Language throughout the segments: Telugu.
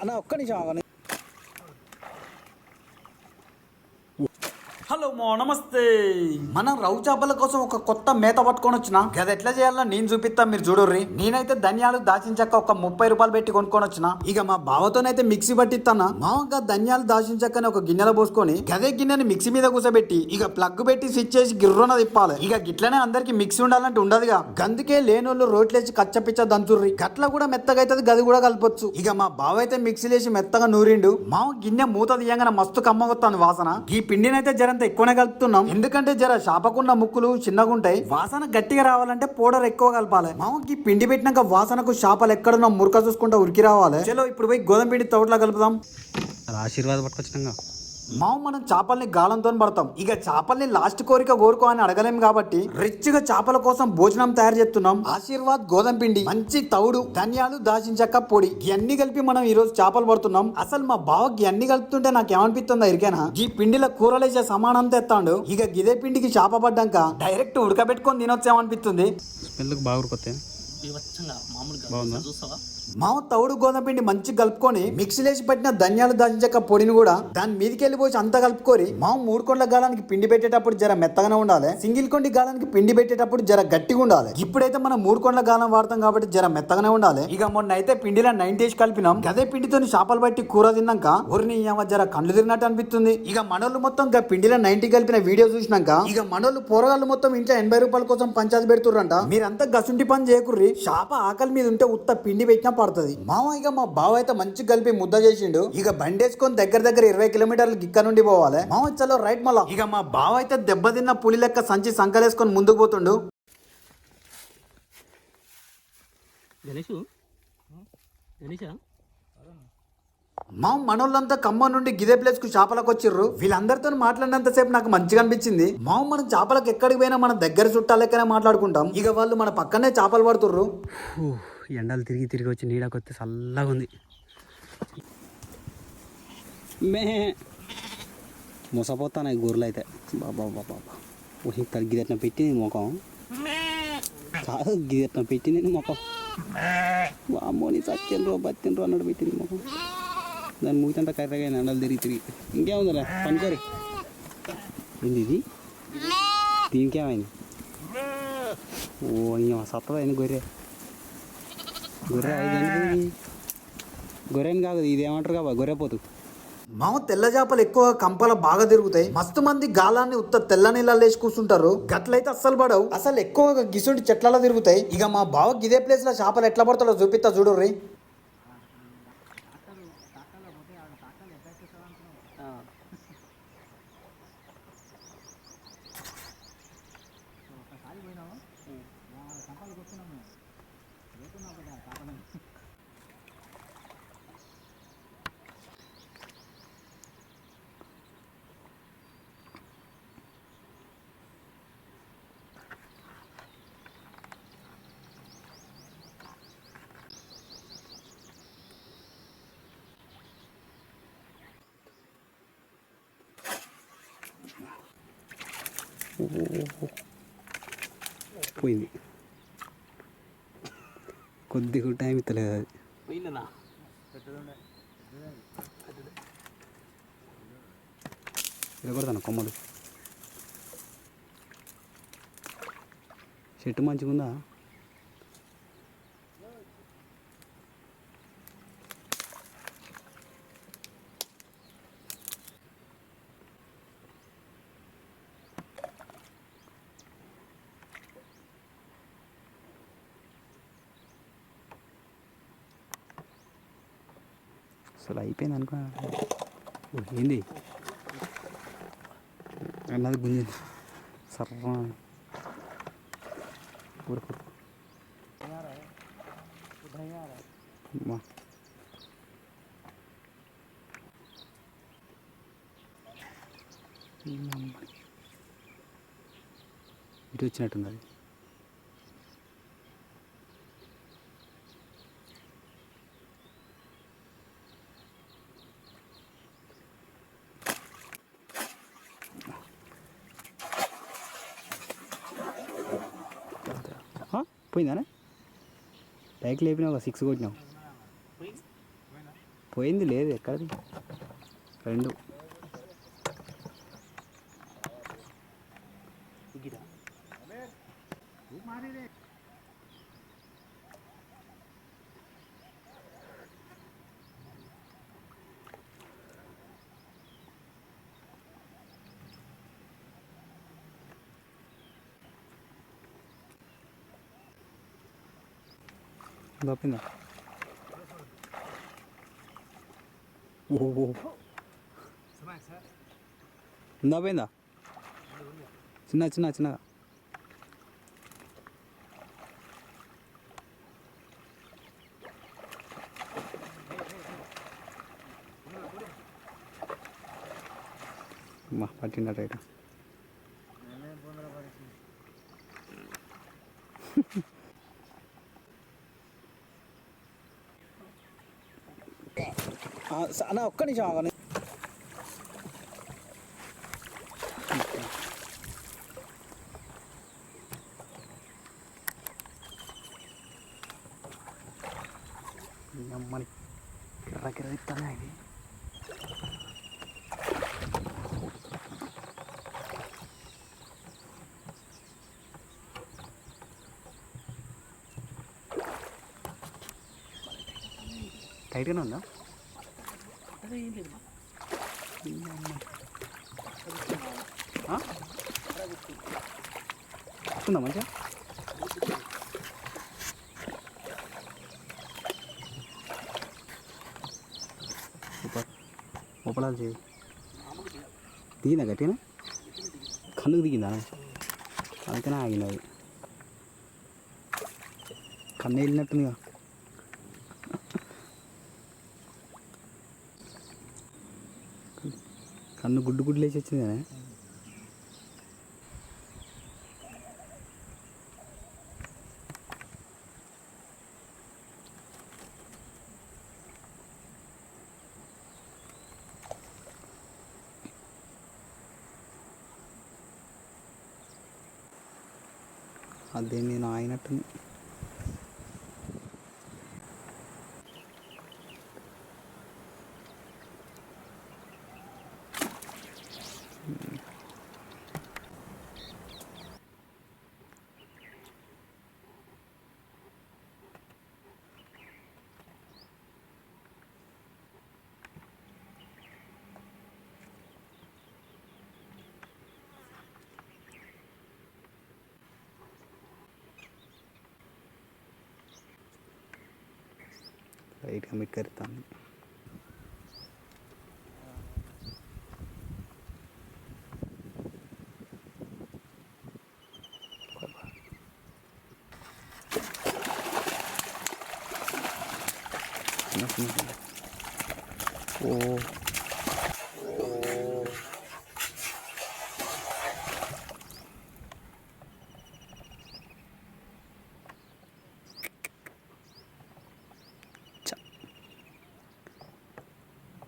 అన్న ఒక్క నిమిషం ఆగండి హలో మో నమస్తే. మనం రవ్వు చేపల కోసం ఒక కొత్త మేత పట్టుకొని వచ్చిన గది ఎట్లా చేయాలో నేను చూపిస్తా మీరు చూడర్రి. నేనైతే ధనియాలు దాచించాక ఒక ముప్పై రూపాయలు పెట్టి కొనుక్కొని వచ్చిన. ఇక మా బావతోనైతే మిక్సీ పట్టిస్తానా మామగా ధనియాలు దాచించాకనే ఒక గిన్నెలో పోసుకొని గదే గిన్నెని మిక్సీ మీద కూసబెట్టి ఇక ప్లగ్ పెట్టి స్విచ్ చేసి గిర్రున తిప్పాలి. ఇక గిట్లనే అందరికి మిక్సీ ఉండాలంటే ఉండదుగా. గందుకే లేనోళ్ళు రోట్లేసి కచ్చపిచ్చ దంచుర్రి. గట్ల కూడా మెత్తగా అవుతుంది గది కూడా కలపొచ్చు. ఇక మా బావ అయితే మిక్సీలేసి మెత్తగా నూరిండు. మామ గిన్నె మూత తీయంగానే మస్తు కమ్మగొత్తాను వాసన. ఈ పిండినైతే జరంత. ఎక్కువనే కలుపుతున్నాం ఎందుకంటే జర చాపకున్న ముక్కులు చిన్నగా ఉంటాయి వాసన గట్టిగా రావాలంటే పౌడర్ ఎక్కువ కలపాలి. మామకి పిండి పెట్టినాక వాసనకు చేపలు ఎక్కడున్నా మురక చూసుకుంటా ఉరికి రావాలి. చలో ఇప్పుడు పోయి గోధుమ పిండి తోటలా కలుపుదాం. ఆశీర్వాద పట్టుకొచ్చినాగా. మాము మనం చేపల్ని గాలంతో పడతాం. ఇక చేపల్ని లాస్ట్ కోరిక కోరుకో అని అడగలేం కాబట్టి రిచ్గా చేపల కోసం భోజనం తయారు చేస్తున్నాం. ఆశీర్వాద్ గోధుమ పిండి మంచి తౌడు ధనియాలు దాచించక్క పొడి ఇవన్నీ కలిపి మనం ఈ రోజు చేపలు పడుతున్నాం. అసలు మా బావకి అన్ని కలుపుతుంటే నాకు ఏమనిపిస్తుందా ఇరికేనా? ఈ పిండిలో కూరలేసే సమానం తెస్తాడు ఇక గిదే పిండికి చేప పడ్డాక డైరెక్ట్ ఉడకబెట్టుకొని తినొచ్చేమనిపిస్తుంది? స్మెల్కి బాగా మామూలుగా? చూస్తావా మామ తౌడు గోధుమ పిండి మంచి కలుపుకొని మిక్సీలేసి పట్టిన ధనియాలు దాల్చక పొడిని కూడా దాని మీదకి వెళ్ళిపోయి అంతా కలుపుకొని మామ మూడు కొండల గాలానికి పిండి పెట్టేటప్పుడు జర మెత్తగానే ఉండాలి. సింగిల్ కొండి గాలానికి పిండి పెట్టేటప్పుడు జర గట్టిగా ఉండాలి. ఇప్పుడైతే మనం మూడు కొండల గాలం వాడతాం కాబట్టి జర మెత్తగానే ఉండాలి. ఇక మొన్న అయితే పిండిలో నైన్టీస్ కలిపినాం. గదే పిండితో చేపలు పట్టి కూర తిన్నాక ఊరిని జర కళ్ళు తిరిగినట్టు అనిపిస్తుంది. ఇక మనోళ్ళు మొత్తం ఇక పిండిలో నైన్టీ కలిపిన వీడియో చూసినాక ఇక మనోళ్ళు పోరగాళ్ళు మొత్తం ఇంట్లో ఎనభై రూపాయల కోసం పంచాయతీ పెడుతుర్రంట. మీరంతా గసుంటి పని చేయకుర్రి. చేప ఆకలి మీద ఉంటే ఉత్త పిండి పెట్టిన పడుతుంది. మామ ఇక మా బావ అయితే మంచి కలిపి ముద్ద చేసిండు. ఇక బండేసుకొని దగ్గర దగ్గర ఇరవై కిలోమీటర్లు గిక్క నుండి పోవాలి. మామ చలో రైట్ మళ్ళా. ఇక మా బావ అయితే దెబ్బతిన్న పులి లెక్క సంచి సంకలేసుకొని ముందుకు పోతుండు. గణేష్? గణేషా? మా మనోళ్ళంతా ఖమ్మం నుండి గిదే ప్లేస్కు చేపలకు వచ్చిర్రు. వీళ్ళందరితో మాట్లాడినంతసేపు నాకు మంచిగా అనిపించింది. మా మనం చేపలకు ఎక్కడికి పోయినా మన దగ్గర చుట్టాలెక్కనే మాట్లాడుకుంటాం. ఇక వాళ్ళు మన పక్కనే చేపలు పడుతుర్రు. ఎండలు తిరిగి తిరిగి వచ్చి నీడకొస్తే చల్లగా ఉంది. మే. మోసపోతాను గొర్రెలు అయితే. బాబా బాబా ఇక్కడ గిదెట్న పెట్టి ముఖం. కాదు గిదట్న పెట్టి నేను ముఖం. అమ్మోని సత్యండ్రో బత్యండ్రో అన్నాడు పెట్టింది ముఖం. దాని మూతంతా కర్రగా ఎండలు తిరిగి తిరిగి. ఇంకేముందిరా? పనుకోరి. ఏంది ఇది? దీనికేమైంది? ఓ ఇంకా సత్తదైంది గొర్రె? గొర్రె గొర్రెని కాదు ఇది ఏమంటారు కాబా? గొర్రె పోతు. మామ తెల్ల చేపలు ఎక్కువ కంపల బాగా తిరుగుతాయి. మస్తు మంది గాలాన్ని ఉత్త తెల్ల నీళ్ళలో వేసి కూర్చుంటారు. గట్లయితే అస్సలు పడవు. అసలు ఎక్కువగా గిసుంటి చెట్లలో తిరుగుతాయి. ఇక మా బావ గిదే ప్లేస్లో చేపలు ఎట్లా పడతాడో చూపిస్తా చూడుర్రి. పోయింది. కొద్దిగా టైం ఇస్తలేదు అది. వినకూడదన్న కొమ్మలు. చెట్టు మంచిగా ఉందా అసలు అయిపోయింది అనుకో ఏంది? అన్నది గుంజింది. సర్వం ఊరుకు. ఇటు వచ్చినట్టుంది అది ఆ? పోయిందానే? పైకి ఒక సిక్స్ కొట్టినావు పోయింది లేదు ఎక్కడది? రెండు. గిరా తప్పిందా ఓ ఉందా పోయిందా చిన్న చిన్న చిన్నగా మా పట్టినట్టు అయితే అన్న ఒక్క నిమిషం ఆగని అమ్మని కిర్ర కిర్ర ఇస్తానే ఇది టైట్గానే ఉందా? అదే ఏం లేదు ఆ? వస్తుందా మంచిగా సూపర్ ఉపలాలు చేయి దిగిందా గట్టినా కన్నుకు దిగిందా అందుకనే ఆగింది అది కన్ను వెళ్ళినట్టుందిగా కన్ను గుడ్డు గుడ్డు లేచి వచ్చింది लाइट कमेंट करता हूँ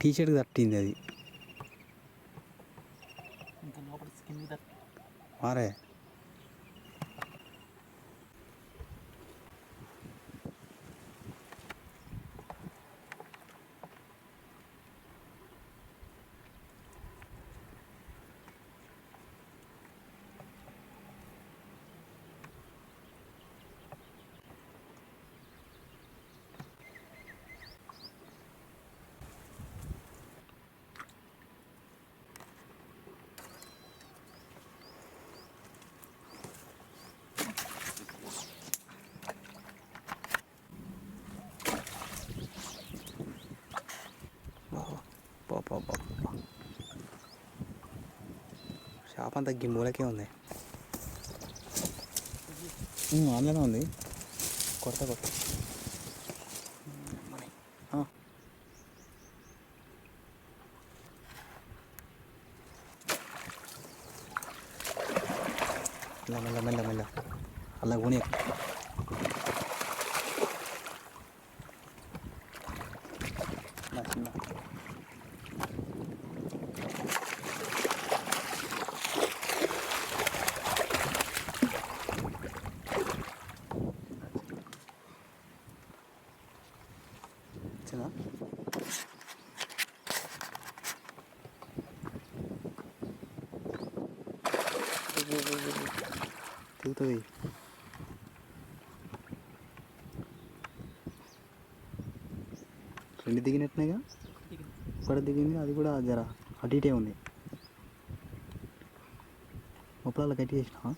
టీ షర్ట్ తట్టింది అది. మారే షాప్ అంతా గిమ్మూలకే ఉంది. అందులోనే ఉంది. కొడతా కొడతా. ఆ. మెల్ల మెల్ల మెల్ల అలా కొని చిన్న. తిరుగుతుంది రెండు దిగినట్టునేగా ఒకటి దిగింది అది కూడా జర అటు ఇటే ఉంది. ముప్పల కట్టి చేసినా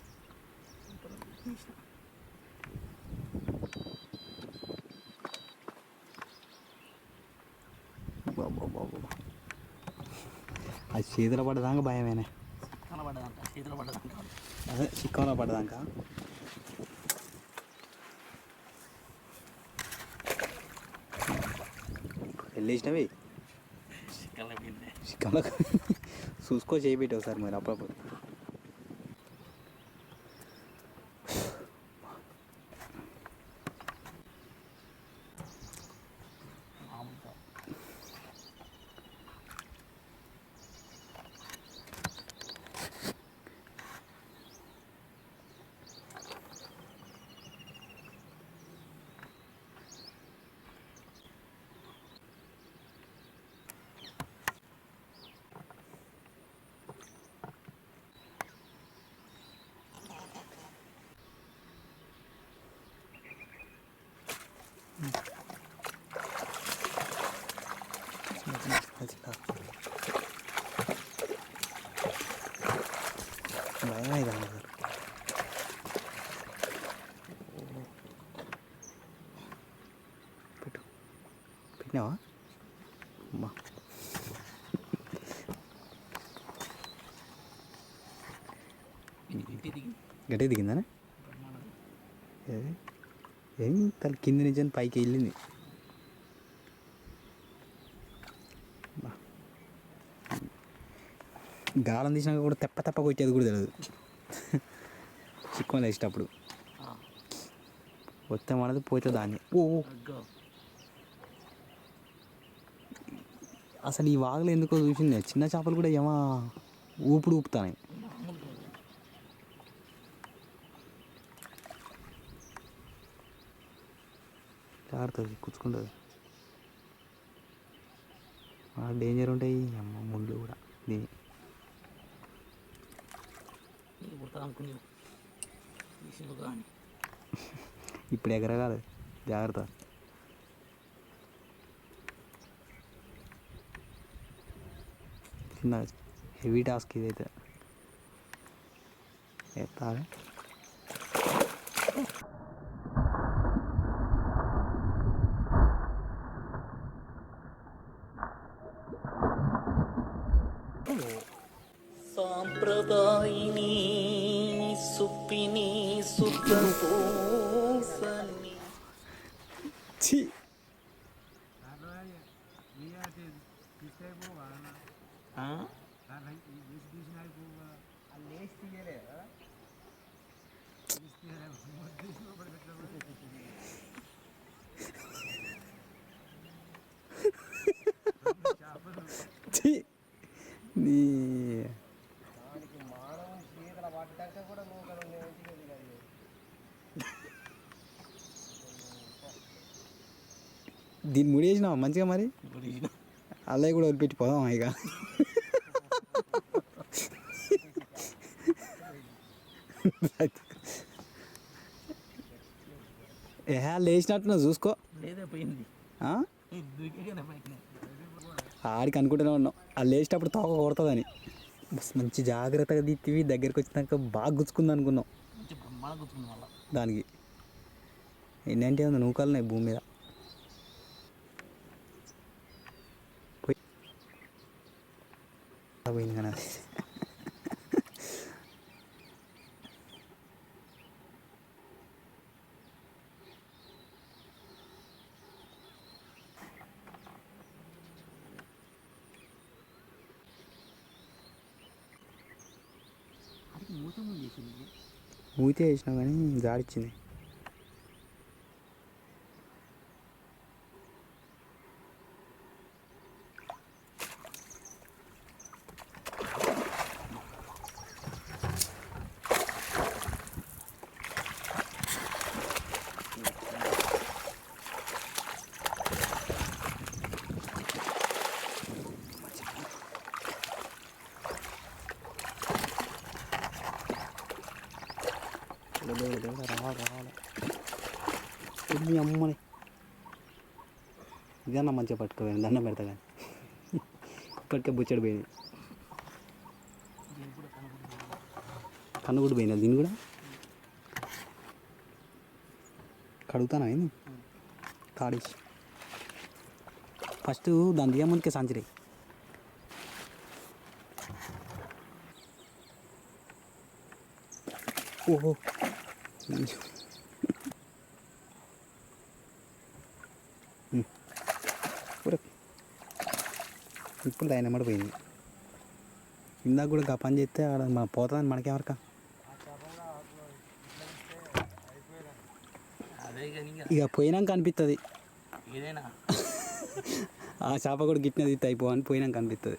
అది చేతుల పడ్డదాకా భయమేనే. పడదాక చేతుల పడదాక. అదే చిక్కంలో పడ్డదాకా వెళ్ళేసినవి చిక్కలు చూసుకో చేయబెట్టి ఒకసారి మరి అప్పుడప్పుడు. భయం అయితే అసలు పెట్టు పెట్టినావా అమ్మా ఇంటి దిగి గట్టిగా దిగిందానే ఏది? ఏం కింది కింద నుంచి పైకి వెళ్ళింది. గాలం తీసినాక కూడా తెప్ప తెప్ప కొట్టేది కూడా తెలియదు చిక్కుమని వేసేటప్పుడు వస్తే మనది పోతే దాన్ని. ఓ అసలు ఈ వాగులు ఎందుకో చూసింది. చిన్న చేపలు కూడా ఏమో ఊపుడు ఊపుతాయి మామూలుగా జాగ్రత్త కుచ్చుకుంటుంది. డేంజర్ ఉంటాయి అమ్మ ముళ్ళు కూడా దీని. ఇప్పుడు ఎగరగాలి జాగ్రత్త. చిన్న హెవీ టాస్క్ ఇదైతే. ఎత్తాలి ఛీ ఛీ నీ దీన్ని ముడేసినావా మంచిగా మరి? అల్లయ్య కూడా వదిలిపెట్టి పోదాం ఇక? ఏ లేచినట్టున్నా చూసుకో. ఆడికి అనుకుంటూనే ఉన్నాం. అది లేచేటప్పుడు తోక కొడుతుందని. బస్ మంచి జాగ్రత్తగా తీతివి దగ్గరికి వచ్చినాక బాగా గుచ్చుకుంది అనుకున్నాం. దానికి ఎన్నంటే ఉంది నూకలున్నాయి భూమి మీద. పోయింది కానీ అది. అది మూత ముందు చేసింది మూతే వేసినా కానీ జాడిచ్చింది నీ అమ్మని. ఇదన్నా మంచిగా పట్టుకోవాలి దండం పెడతా కానీ. ఇప్పటికే బుచ్చడి పోయింది. కూడా కన్ను కూడా పోయింది దీన్ని కూడా? కడుగుతానా ఏంది? కాడేసి. ఫస్ట్ దాని దియ్య ముందుకే సంచరి ఓహో. ఇప్పుడు ఆయన పోయింది. ఇందాక కూడా పని చేస్తే ఆడ మన పోతుందని అదే కానీ ఇక పోయినాక అనిపిస్తుంది ఆ చేప కూడా గిట్టినది అయిపో అని పోయినాక అనిపిస్తుంది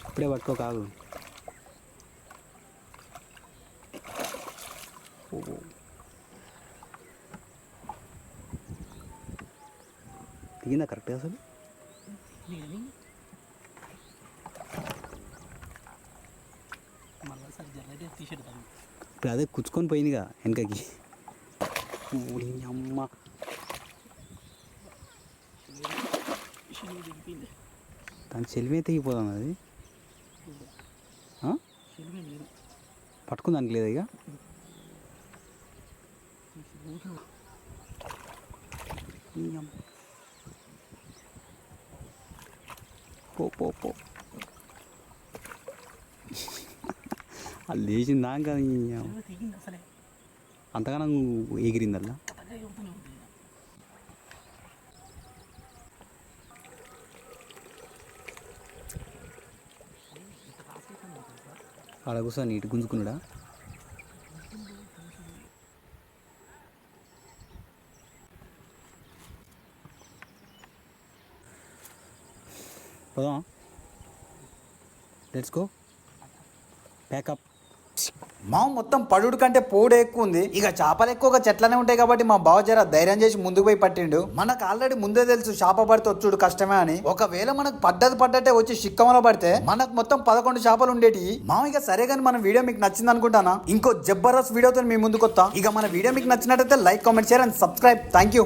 ఇప్పుడే పట్టుకో కాదు దిగిందా కరెక్ట్గా అసలు? ఇప్పుడు అదే కుచ్చుకొని పోయిందిగా వెనకకి. అమ్మ దాని చెలిమే తెగిపోదాం అది. పట్టుకుందానికి లేదా ఇక. పో పో పో. అది తెగింది అసలే. అంతగానం ఎగిరిందల్లా కథగా చెబుతూనే ఉంటుంది ఇక. ఇంత టాస్క్ అయితే ఉంటుంది సార్ ఆడ కూర్చొని నీటి గుంజుకున్నాడా? పోదాం లెట్స్ గో ప్యాకప్ మా మొత్తం పడుడు కంటే పోడే ఎక్కువ ఉంది. ఇక చేపలు ఎక్కువగా చెట్లనే ఉంటాయి కాబట్టి మా బావ జర ధైర్యం చేసి ముందుకు పోయి పట్టిండు. మనకు ఆల్రెడీ ముందే తెలుసు చేప పడితే వచ్చుడు కష్టమే అని. ఒకవేళ మనకు పడ్డది పడ్డట్టే వచ్చి శిక్కమలో పడితే మనకు మొత్తం పదకొండు చేపలు ఉండేటి. మా ఇక సరే కానీ మన వీడియో మీకు నచ్చింది అనుకుంటానా? ఇంకో జబర్దస్త్ వీడియోతో మీ ముందుకు వస్తా ఇక మన వీడియో మీకు నచ్చినట్టయితే like comment share and subscribe. Thank you